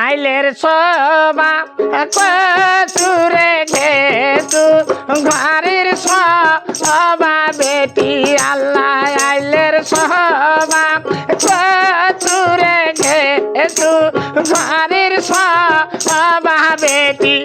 আইলের সবা কুরে গে তু ঘরের সবা বেটি আল্লাহ আইলের সবা কুরে গে তু ঘরের সবা বেটি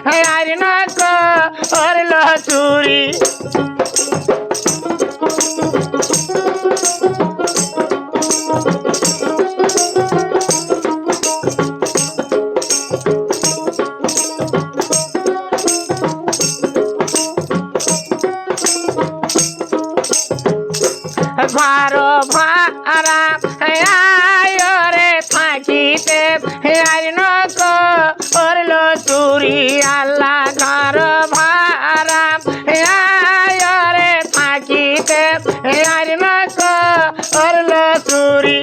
বেতা লাইর নক ওরল চুরি ভারো ভারা আল্লাহ ঘর ভারা আয়রে থাকিতে আই নক করল চুরি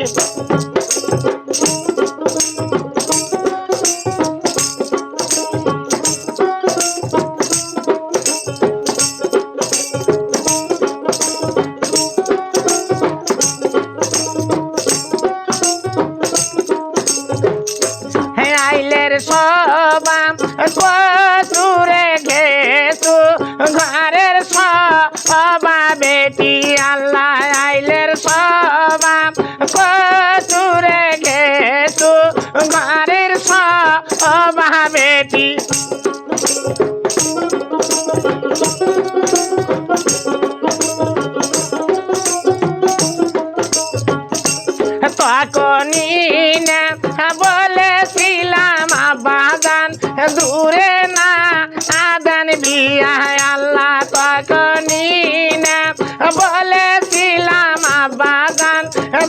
কচুরে ঘেতু ঘরের সবা বেটি আল্লাহ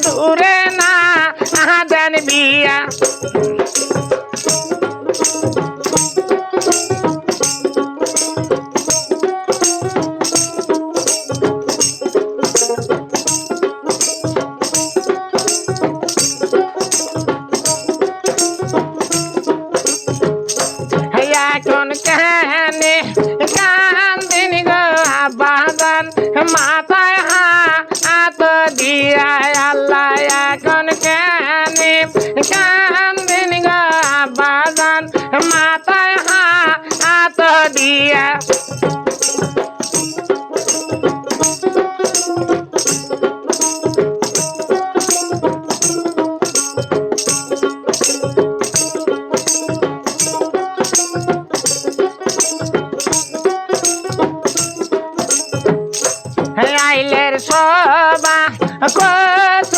দূরে না আদান বিয়া। এখন কানে আইলের সবা কচুরে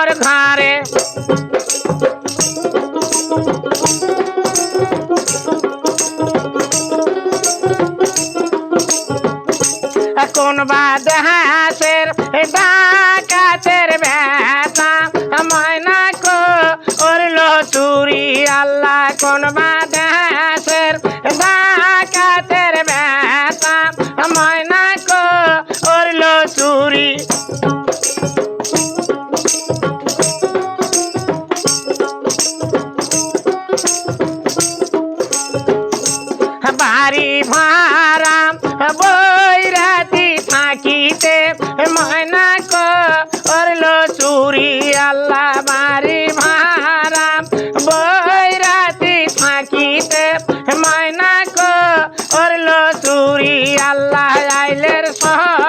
সাগর ধারে কোন বা দেহাসের ডাকাতের ব্যথা। ময়না কো ওরলো চুরি, আল্লাহ কোন বা দেহাস Isfahan.